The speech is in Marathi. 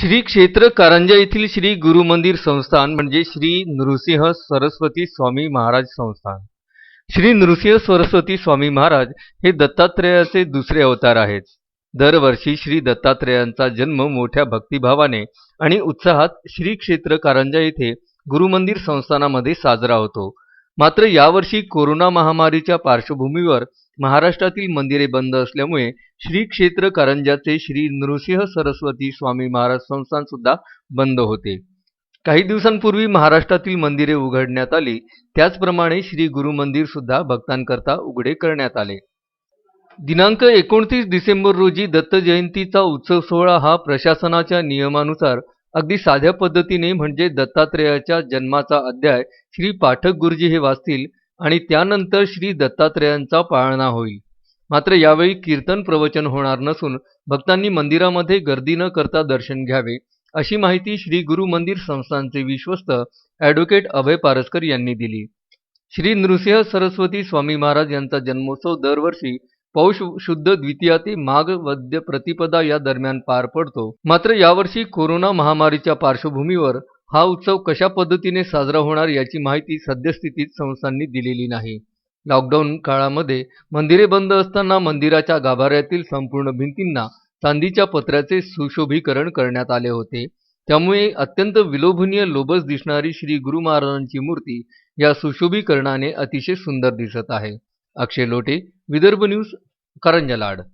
श्री क्षेत्र कारंजा येथील श्री गुरु मंदिर संस्थान म्हणजे श्री नृसिंह सरस्वती स्वामी महाराज संस्थान. श्री नृसिंह सरस्वती स्वामी महाराज हे दत्तात्रेयाचे दुसरे अवतार आहेत. दरवर्षी श्री दत्तात्रेयांचा जन्म मोठ्या भक्तिभावाने आणि उत्साहात श्री क्षेत्र कारंजा येथे गुरुमंदिर संस्थानामध्ये साजरा होतो. मात्र यावर्षी कोरोना महामारीच्या पार्श्वभूमीवर महाराष्ट्रातील मंदिरे बंद असल्यामुळे श्री क्षेत्र कारंजाचे श्री नृसिंह सरस्वती स्वामी महाराज संस्थान सुद्धा बंद होते. काही दिवसांपूर्वी महाराष्ट्रातील मंदिरे उघडण्यात आली. त्याचप्रमाणे श्री गुरु मंदिर सुद्धा भक्तांकरता उघडे करण्यात आले. दिनांक एकोणतीस डिसेंबर रोजी दत्त जयंतीचा उत्सव सोहळा हा प्रशासनाच्या नियमानुसार अगदी साध्या पद्धतीने म्हणजे दत्तात्रेयाच्या जन्माचा अध्याय श्री पाठक गुरुजी हे वाचतील आणि त्यानंतर श्री दत्तात्रेयांचा पाळणा होईल. मात्र यावेळी कीर्तन प्रवचन होणार नसून भक्तांनी मंदिरामध्ये गर्दी न करता दर्शन घ्यावे अशी माहिती श्री गुरु मंदिर संस्थांचे विश्वस्त ॲडव्होकेट अभय पारसकर यांनी दिली. श्री नृसिंह सरस्वती स्वामी महाराज यांचा जन्मोत्सव दरवर्षी पौष शुद्ध द्वितीया ते माघ वद्य प्रतिपदा या दरम्यान पार पडतो. मात्र यावर्षी कोरोना महामारीच्या पार्श्वभूमीवर हा उत्सव कशा पद्धतीने साजरा होणार याची माहिती सद्यस्थितीत संस्थांनी दिलेली नाही. लॉकडाऊन काळामध्ये मंदिरे बंद असताना मंदिराच्या गाभाऱ्यातील संपूर्ण भिंतींना चांदीच्या पत्र्याचे सुशोभीकरण करण्यात आले होते. त्यामुळे अत्यंत विलोभनीय लोबस दिसणारी श्री गुरु महाराजांची मूर्ती या सुशोभीकरणाने अतिशय सुंदर दिसत आहे. Akshay Lote Vidarbha news Karanjalad.